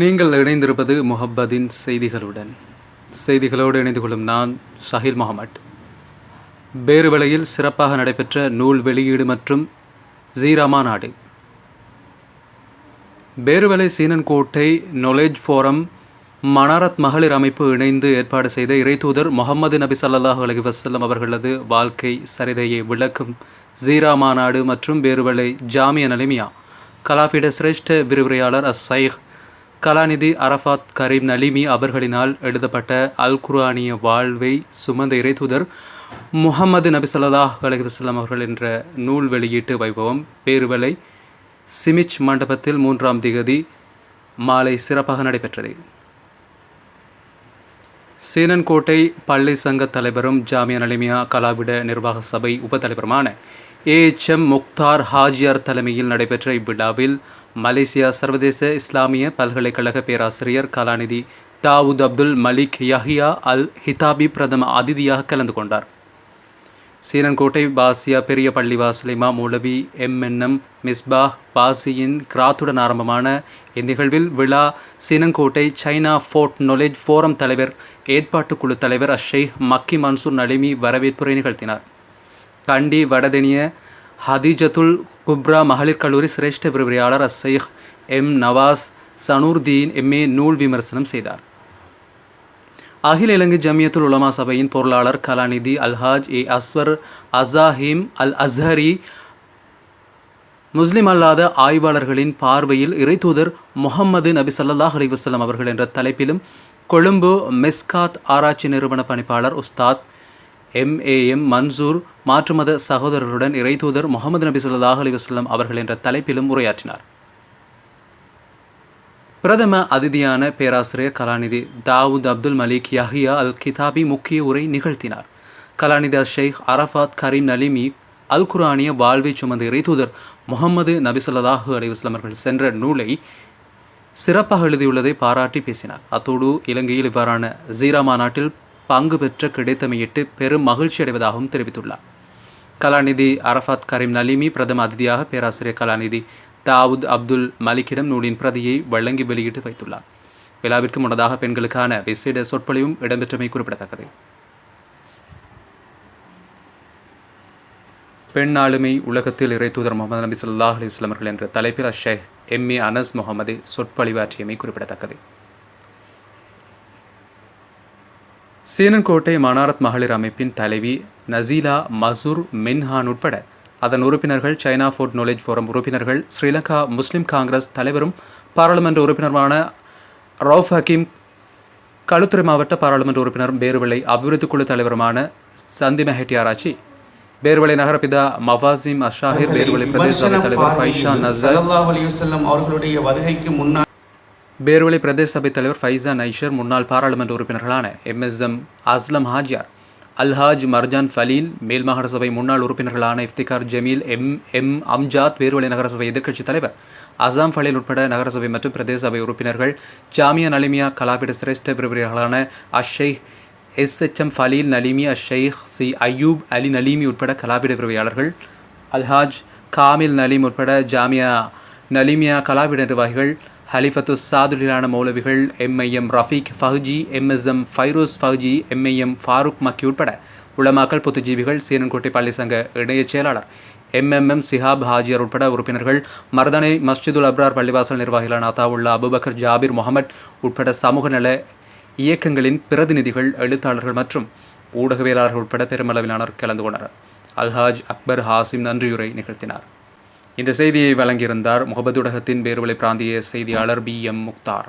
நீங்கள் இணைந்திருப்பது முஹப்பதின் செய்திகளுடன். செய்திகளோடு இணைந்து கொள்ளும் நான் ஷஹீல் முகமட் பேருவலையில் சிறப்பாக நடைபெற்ற நூல் வெளியீடு மற்றும் ஜீராமா நாடு. பேருவலை சீனன்கோட்டை நாலேஜ் ஃபோரம் மனாரத் மகளிர் அமைப்பு இணைந்து ஏற்பாடு செய்த இறைத்தூதர் முகமது நபி சல்லாஹ் அலி வசல்லம் அவர்களது வாழ்க்கை சரிதையை விளக்கும் ஜீரா மாநாடு மற்றும் பேருவலை ஜாமிய நலிமியா. கலாபீட சிரேஷ்ட விரிவுரையாளர் அஸ் சைஹ் கலாநிதி அரஃபாத் கரீம் நலிமி அவர்களினால் எழுதப்பட்ட அல் குரானிய வாழ்வை சுமந்த இறைதூதர் முகமது நபிசல்லாஹ் ஸல்லல்லாஹு அவர்கள் என்ற நூல் வெளியீட்டு வைபவம் பேருவலை சிமிச் மண்டபத்தில் மூன்றாம் திகதி மாலை சிறப்பாக நடைபெற்றது. சீனன்கோட்டை பள்ளி சங்க தலைவரும் ஜாமியா நலிமியா கலாவிட நிர்வாக சபை உபத்தலைவருமான ஏஎச்எம் முக்தார் ஹாஜியார் தலைமையில் நடைபெற்ற இவ்விழாவில் மலேசியா சர்வதேச இஸ்லாமிய பல்கலைக்கழக பேராசிரியர் கலாநிதி தாவூத் அப்துல் மலிக் யஹியா அல் ஹிதாபி பிரதம அதிதியாக கலந்து கொண்டார். சீனன்கோட்டை பாசியா பெரிய பள்ளி வாசலிமா மூலவி எம்என்எம் மிஸ்பா பாசியின் கிராத்துடன் ஆரம்பமான இந்நிகழ்வில் விழா Seenankottai China Fort knowledge forum தலைவர் ஏற்பாட்டு குழு தலைவர் அஷேக் மக்கி மன்சூர் நலிமி வரவேற்புரை நிகழ்த்தினார். கண்டி வடதெனிய ஹதீஜத்துல் குப்ரா மகளிர் கல்லூரி சிரேஷ்ட விரிவுரையாளர் அசைஹ் எம் நவாஸ் சனூர்தீன் எம்ஏ நூல் விமர்சனம் செய்தார். அகில இலங்கை ஜமியத்துல் உலமா சபையின் பொருளாளர் கலாநிதி அல்ஹாஜ் ஏ அஸ்வர் அசாஹிம் அல் அஸ்ஹரி முஸ்லிம் அல்லாத ஆய்வாளர்களின் பார்வையில் இறைத்தூதர் முகமது நபி சல்லாஹ் அலைஹி அவர்கள் என்ற தலைப்பிலும் கொழும்பு மெஸ்காத் ஆராய்ச்சி நிறுவன பணிப்பாளர் உஸ்தாத் எம்ஏஎம் மன்சூர் மாற்றுமத சகோதரர்களுடன் இறைதூதர் முகமது நபி சொல்லாஹ் அலைஹி வஸல்லம் அவர்கள் என்ற தலைப்பிலும் உரையாற்றினார். பிரதம அதிதியான பேராசிரியர் கலாநிதி தாவூத் அப்துல் மலிக் யஹியா அல் கிதாபி முக்கிய உரை நிகழ்த்தினார். கலாநிதி ஷேக் அரஃபாத் கரீம் நலிமி அல் குரானிய வாழ்வை சுமந்த இறைதூதர் முகமது நபிசல்லாஹு ஸல்லல்லாஹு அவர்கள் சென்ற நூலை சிறப்பாக எழுதியுள்ளதை பாராட்டி பேசினார். அத்தோடு இலங்கையில் இவ்வாறான ஜீரா மாநாட்டில் பங்கு பெற்ற கிடைத்தமையிட்டு பெரும் மகிழ்ச்சி அடைவதாகவும் தெரிவித்துள்ளார். கலாநிதி அரஃபாத் கரீம் நலிமி பிரதம அதிதியாக பேராசிரியர் கலாநிதி தாவூத் அப்துல் மலிக்கிடம் நூலின் பிரதியை வழங்கி வெளியிட்டு வைத்துள்ளார். விழாவிற்கு முன்னதாக பெண்களுக்கான விசேட சொற்பொழிவும் இடம்பெற்றமை குறிப்பிடத்தக்கது. பெண் ஆளுமை உலகத்தில் இறைத்தூதர் முகமது நபி சொல்லாஹ் அலைஹி என்ற தலைப்பில் அஷேக் எம் ஏ அனஸ் முகமது சொற்பொழிவாற்றியமை குறிப்பிடத்தக்கது. சீனன்கோட்டை மனாரத் மகளிர் அமைப்பின் தலைவி நசீலா மசூர் மின்ஹான் உட்பட அதன் உறுப்பினர்கள் சைனா ஃபோர்ட் நாலேஜ் ஃபோரம் உறுப்பினர்கள் ஸ்ரீலங்கா முஸ்லிம் காங்கிரஸ் தலைவரும் பாராளுமன்ற உறுப்பினருமான ரவுஃப் ஹக்கீம் களுத்துறை மாவட்ட பாராளுமன்ற உறுப்பினர் பேருவளை அபிவிருத்தி குழு தலைவருமான சந்திம ஹெட்டியாராச்சி பேர்வளை நகரபிதா மவாசிம் அஷாஹிர் பேர்வளை பிரதேச தலைவர் ஃபைஷா நசர். அவர்களுடைய வருகைக்கு முன்னால் பேர்வளை பிரதேச சபை தலைவர் ஃபைசா நைஷர் முன்னாள் பாராளுமன்ற உறுப்பினர்களான எம்எஸ்எம் அஸ்லம் ஹாஜியார் அல்ஹாஜ் மர்ஜான் ஃபலீல் மேல் மாகாண சபை முன்னாள் உறுப்பினர்களான இஃப்திகார் ஜமீல் எம் எம் அம்ஜாத் பேர்வலை நகரசபை எதிர்க்கட்சித் தலைவர் அசாம் ஃபலீல் உட்பட நகரசபை மற்றும் பிரதேச சபை உறுப்பினர்கள் ஜாமியா நலிமியா கலாபிட சிரேஷ்ட விரிவுரையாளர்களான Ashsheikh S H M Faleel Naleemi Ashsheikh C Ayoob Ali Naleemi உட்பட கலாபிட விரிவுரையாளர்கள் அல்ஹாஜ் காமில் நலீம் உட்பட ஜாமியா நலிமியா கலாவிட நிர்வாகிகள் ஹலிஃபத்து சாதுலிலான மௌலவிகள் MIM Rafeek Fahji MSM Fairoz Fahji MIM Farook Makki உட்பட உளமாக்கல் புத்துஜீவிகள் சீரன்கோட்டை பள்ளி சங்க இணையச் செயலாளர். எம்எம்எம் சிஹாப் ஹாஜியார் உட்பட உறுப்பினர்கள் மர்தனை மஸ்ஜிதுல் அப்ரார் பள்ளிவாசல் நிர்வாகிகளான அத்தாவுல்லா அபுபக்கர் ஜாபிர் முகமட் உட்பட சமூக நல இயக்கங்களின் பிரதிநிதிகள் எழுத்தாளர்கள் மற்றும் ஊடகவியலாளர்கள் உட்பட பெருமளவிலானோர் கலந்து கொண்டனர். அல்ஹாஜ் அக்பர் ஹாசிம் நன்றியுரை நிகழ்த்தினார். இந்த செய்தியை வழங்கியிருந்தார் முகபதுடகத்தின் பேர்வலை பிராந்திய செய்தியாளர் பி எம் முக்தார்.